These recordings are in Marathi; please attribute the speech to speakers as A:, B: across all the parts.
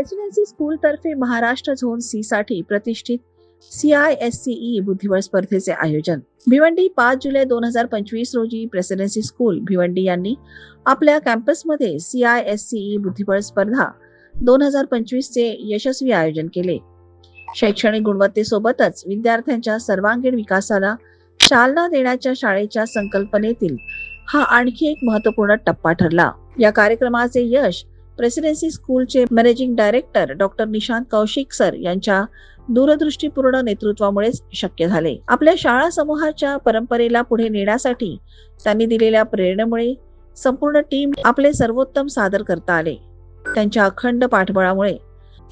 A: प्रेसिडेन्सी स्कूल तर्फे महाराष्ट्र झोन सी साठी प्रतिष्ठित सीआयएससीई बुद्धिबळ स्पर्धेचे आयोजन. भिवंडी पाच जुलै दोन हजार पंचवीस रोजी प्रेसिडेन्सी स्कूल भिवंडी यांनी आपल्या कॅम्पसमध्ये सीआयएससीई बुद्धिबळ स्पर्धा दोन हजार पंचवीस चे यशस्वी आयोजन केले. शैक्षणिक गुणवत्तेसोबतच विद्यार्थ्यांच्या सर्वांगीण विकासाला चालना देण्याच्या शाळेच्या संकल्पनेतील हा आणखी एक महत्त्वपूर्ण टप्पा ठरला. या कार्यक्रमाचे यश प्रेसिडेन्सी स्कूलचे managing director doctor Nishant Kaushik sir यांच्या दूरदृष्टीपूर्ण नेतृत्वामुळेच शक्य झाले. आपल्या शाळा समूहाच्या परंपरेला पुढे नेण्यासाठी त्यांनी दिलेल्या प्रेरणेमुळे संपूर्ण टीम आपले सर्वोत्तम सादर करता आले. त्यांच्या अखंड पाठबळामुळे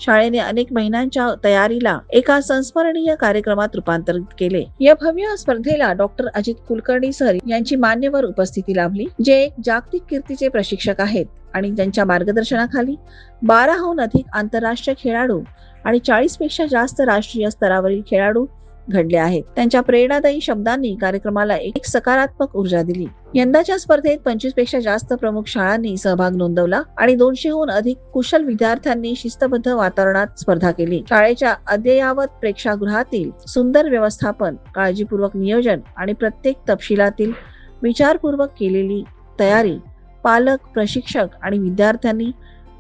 A: शाळेने अनेक महिन्यांच्या तयारीला एका संस्मरणीय कार्यक्रमात रूपांतरित केले. या भव्य स्पर्धेला डॉक्टर अजित कुलकर्णी सर यांची मान्यवर उपस्थिती लाभली जे एक जागतिक कीर्तीचे प्रशिक्षक आहेत आणि त्यांच्या मार्गदर्शनाखाली बाराहून अधिक आंतरराष्ट्रीय खेळाडू आणि चाळीसपेक्षा जास्त राष्ट्रीय स्तरावरील खेळाडू घडले आहेत. त्यांच्या प्रेरणादायी शब्दांनी कार्यक्रमाला एक सकारात्मक ऊर्जा दिली. यंदाच्या स्पर्धेत पंचवीसपेक्षा जास्त प्रमुख शाळांनी सहभाग नोंदवला आणि दोनशेहून अधिक कुशल विद्यार्थ्यांनी शिस्तबद्ध वातावरणात स्पर्धा केली. शाळेच्या अद्ययावत प्रेक्षागृहातील सुंदर व्यवस्थापन काळजीपूर्वक नियोजन आणि प्रत्येक तपशिलातील विचारपूर्वक केलेली तयारी पालक प्रशिक्षक आणि विद्यार्थ्यांनी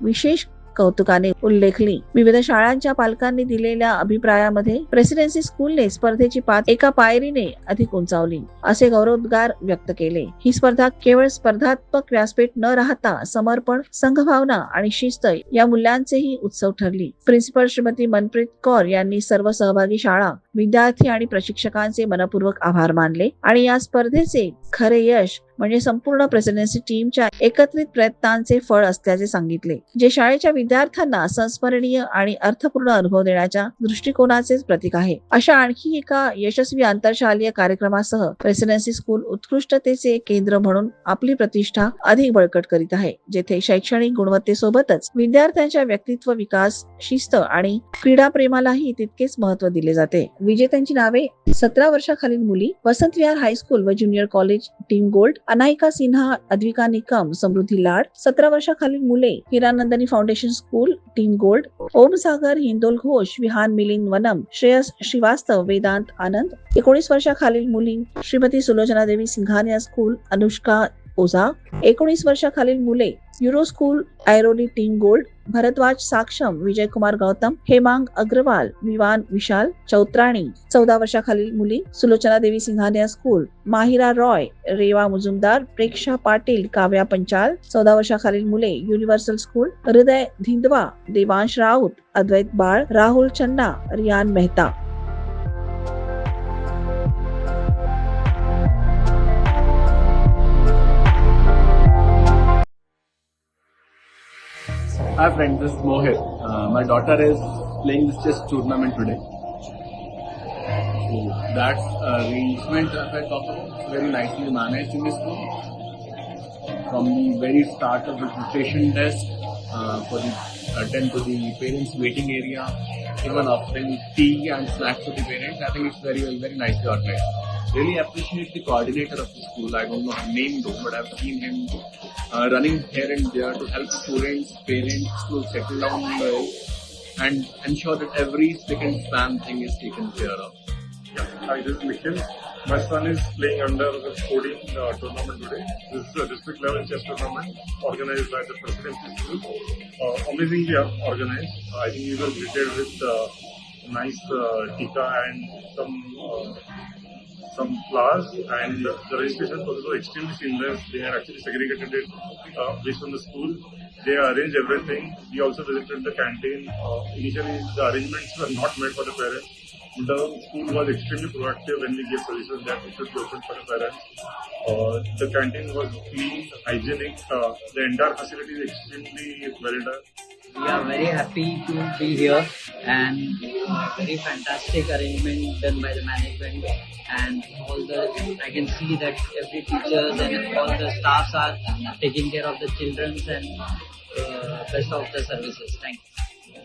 A: विशेष कौतुकाने उल्लेखली. विविध शाळांच्या पालकांनी दिलेल्या अभिप्रायामध्ये प्रेसिडेन्सी स्कूलने स्पर्धेची पात एका पायरीने अधिक उंचावली असे गौरवोद्गार व्यक्त केले. ही स्पर्धा केवळ स्पर्धात्मक व्यासपीठ न राहता समर्पण संघभावना आणि शिस्त या मूल्यांचेही उत्सव ठरली. प्रिन्सिपल श्रीमती मनप्रीत कौर यांनी सर्व सहभागी शाळा विद्यार्थी आणि प्रशिक्षकांचे मनपूर्वक आभार मानले आणि या स्पर्धेचे खरे यश म्हणजे संपूर्ण प्रेसिडेन्सी टीमच्या एकत्रित प्रयत्नांचे फळ असल्याचे सांगितले जे शाळेच्या विद्यार्थ्यांना संस्मरणीय आणि अर्थपूर्ण अनुभव देण्याच्या दृष्टिकोनाचेच प्रतीक आहे. अशा आणखी एका यशस्वी आंतरशालीय कार्यक्रमासह प्रेसिडेन्सी स्कूल उत्कृष्टतेचे केंद्र म्हणून आपली प्रतिष्ठा अधिक बळकट करीत आहे जेथे शैक्षणिक गुणवत्तेसोबतच विद्यार्थ्यांच्या व्यक्तित्व विकास शिस्त आणि क्रीडा प्रेमालाही तितकेच महत्त्व दिले जाते. विजेत्यांची नावे सतरा वर्षाखालील मुली वसंत विहार हायस्कूल व junior college team gold Anayka Sinha Advika Nikam Samruddhi Lad सतरा वर्षाखालील मुले Hiranandani foundation school team gold Om Sagar Hindol Ghosh Vihaan Milind Vanam Shreyas Shrivastava Vedant Anand एकोणीस वर्षाखालील मुली श्रीमती सुलोचना देवी सिंघानिया स्कूल अनुष्का ओझा एकोणीस वर्षाखालील मुले euro school Airoli team gold Bharadwaj Saksham Vijay Kumar Gautam Hemang Agarwal Vivaan Vishal Chautrani चौदा वर्षाखालील मुली सुलोचना देवी सिंघानिया स्कूल माहिरा रॉय रेवा मुजुमदार प्रेक्षा पाटील काव्या पंचाल चौदा वर्षाखालील मुले युनिव्हर्सल स्कूल हृदय धिंदवा देवांश राऊत अद्वैत बाळ राहुल चन्ना Riyan Mehta.
B: Hi friends, this is Mohit. Uh, my daughter is playing this chess tournament today. So that uh, arrangement that I talked about very nicely managed in this school. From the very start of the registration desk uh, for the attend to the parents waiting area, even offering tea and snacks to the parents, I think it's very well, very nicely organized. Really appreciate the coordinator of the school. I don't know her name though, but I've seen him uh, running here and there to help students, parents to settle down well and ensure that every second span thing is taken care of.
C: Yeah, hi, this is Nikhil. My son is playing under the 14 uh, tournament today. This is a district level chess tournament organized by the presidency school. Uh, amazingly organized. I think we were greeted with uh, nice uh, tika and some uh, some flowers and the registration process was extremely seamless. They had actually segregated it uh, based on the school. They arranged everything. We also visited the canteen. Uh, initially, the arrangements were not made for the parents. The school was extremely proactive when we gave suggestions that it should be open for the parents. Uh, the canteen was clean, hygienic. Uh, the entire facility is extremely well done.
D: We are very happy to be here and very fantastic arrangement done by the management and all the I can see that every teachers and all the staffs are taking care of the children and uh, best of the services. Thank you.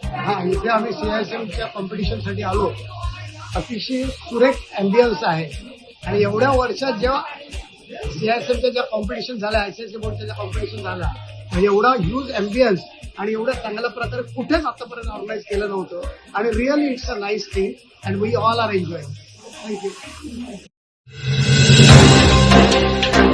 E: हा इथे आम्ही सीआयएसएमच्या कॉम्पिटिशनसाठी आलो अतिशय सुरेख अँबियन्स आहे आणि एवढ्या वर्षात जेव्हा सीआयएसएमच्या ज्या कॉम्पिटिशन झाल्या आयसीआयसी बोर्डच्या ज्या कॉम्पिटिशन झाल्या म्हणजे एवढा ह्यूज एम्बियन्स आणि एवढ्या चांगल्या प्रकारे कुठेच आतापर्यंत ऑर्गनाईज केलं नव्हतं. आणि really it's a nice thing and we all are enjoy thank you